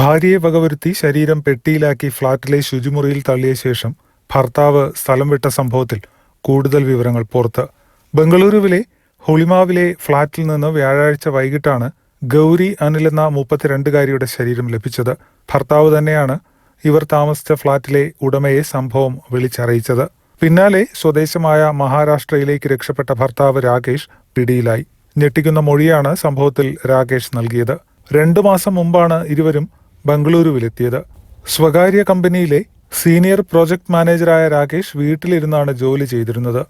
ഭാര്യയെ വകവരുത്തി ശരീരം പെട്ടിയിലാക്കി ഫ്ളാറ്റിലെ ശുചിമുറിയിൽ തള്ളിയ ശേഷം ഭർത്താവ് സ്ഥലം വിട്ട സംഭവത്തിൽ കൂടുതൽ വിവരങ്ങൾ പുറത്ത്. ബംഗളൂരുവിലെ ഹുളിമാവിലെ ഫ്ളാറ്റിൽ നിന്ന് വ്യാഴാഴ്ച വൈകിട്ടാണ് ഗൗരി അനിൽ എന്ന മുപ്പത്തിരണ്ടുകാരിയുടെ ശരീരം ലഭിച്ചത്. ഭർത്താവ് തന്നെയാണ് ഇവർ താമസിച്ച ഫ്ളാറ്റിലെ ഉടമയെ സംഭവം വിളിച്ചറിയിച്ചത്. പിന്നാലെ സ്വദേശമായ മഹാരാഷ്ട്രയിലേക്ക് രക്ഷപ്പെട്ട ഭർത്താവ് രാകേഷ് പിടിയിലായി. ഞെട്ടിക്കുന്ന മൊഴിയാണ് സംഭവത്തിൽ രാകേഷ് നൽകിയത്. രണ്ടു മാസം മുമ്പാണ് ഇരുവരും ബംഗളൂരുവിലെത്തിയത്. സ്വകാര്യ കമ്പനിയിലെ സീനിയർ പ്രോജക്ട് മാനേജറായ രാകേഷ് വീട്ടിലിരുന്നാണ് ജോലി ചെയ്തിരുന്നത്.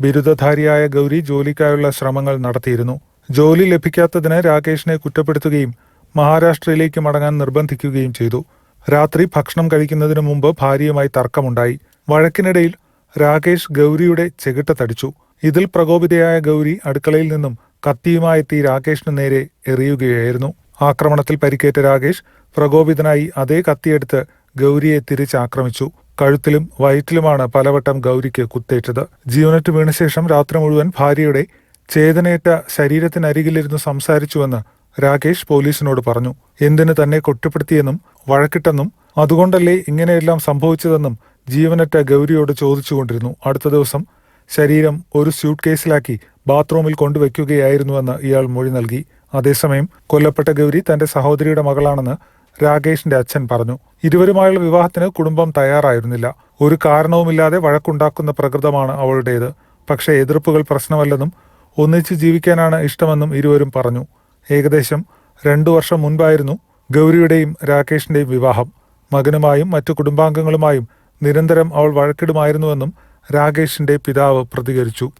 ബിരുദധാരിയായ ഗൗരി ജോലിക്കായുള്ള ശ്രമങ്ങൾ നടത്തിയിരുന്നു. ജോലി ലഭിക്കാത്തതിന് രാകേഷിനെ കുറ്റപ്പെടുത്തുകയും മഹാരാഷ്ട്രയിലേക്ക് മടങ്ങാൻ നിർബന്ധിക്കുകയും ചെയ്തു. രാത്രി ഭക്ഷണം കഴിക്കുന്നതിനു മുമ്പ് ഭാര്യയുമായി തർക്കമുണ്ടായി. വഴക്കിനിടയിൽ രാകേഷ് ഗൗരിയുടെ ചെകിട്ട തടിച്ചു. ഇതിൽ പ്രകോപിതയായ ഗൗരി അടുക്കളയിൽ നിന്നും കത്തിയുമായെത്തി രാകേഷിനു നേരെ എറിയുകയായിരുന്നു. ആക്രമണത്തിൽ പരിക്കേറ്റ രാകേഷ് പ്രകോപിതനായി അതേ കത്തിയെടുത്ത് ഗൗരിയെ തിരിച്ചാക്രമിച്ചു. കഴുത്തിലും വയറ്റിലുമാണ് പലവട്ടം ഗൗരിക്ക് കുത്തേറ്റത്. ജീവനറ്റ് വീണ ശേഷം രാത്രി മുഴുവൻ ഭാര്യയുടെ ചേതനയേറ്റ ശരീരത്തിനരികിലിരുന്ന് സംസാരിച്ചുവെന്ന് രാകേഷ് പോലീസിനോട് പറഞ്ഞു. എന്തിന് തന്നെ കൊട്ടിപ്പെടുത്തിയെന്നും വഴക്കിട്ടെന്നും അതുകൊണ്ടല്ലേ ഇങ്ങനെയെല്ലാം സംഭവിച്ചതെന്നും ജീവനറ്റ ഗൗരിയോട് ചോദിച്ചുകൊണ്ടിരുന്നു. അടുത്ത ദിവസം ശരീരം ഒരു സ്യൂട്ട് കേസിലാക്കി ബാത്റൂമിൽ കൊണ്ടുവയ്ക്കുകയായിരുന്നുവെന്ന് ഇയാൾ മൊഴി നൽകി. അതേസമയം കൊല്ലപ്പെട്ട ഗൗരി തന്റെ സഹോദരിയുടെ മകളാണെന്ന് രാകേഷിന്റെ അച്ഛൻ പറഞ്ഞു. ഇരുവരുമായുള്ള വിവാഹത്തിന് കുടുംബം തയ്യാറായിരുന്നില്ല. ഒരു കാരണവുമില്ലാതെ വഴക്കുണ്ടാക്കുന്ന പ്രകൃതമാണ് അവളുടേത്. പക്ഷേ എതിർപ്പുകൾ പ്രശ്നമല്ലെന്നും ഒന്നിച്ച് ജീവിക്കാനാണ് ഇഷ്ടമെന്നും ഇരുവരും പറഞ്ഞു. ഏകദേശം രണ്ടു വർഷം മുൻപായിരുന്നു ഗൗരിയുടെയും രാകേഷിന്റെയും വിവാഹം. മകനുമായും മറ്റു കുടുംബാംഗങ്ങളുമായും നിരന്തരം അവൾ വഴക്കിടുമായിരുന്നുവെന്നും രാകേഷിന്റെ പിതാവ് പ്രതികരിച്ചു.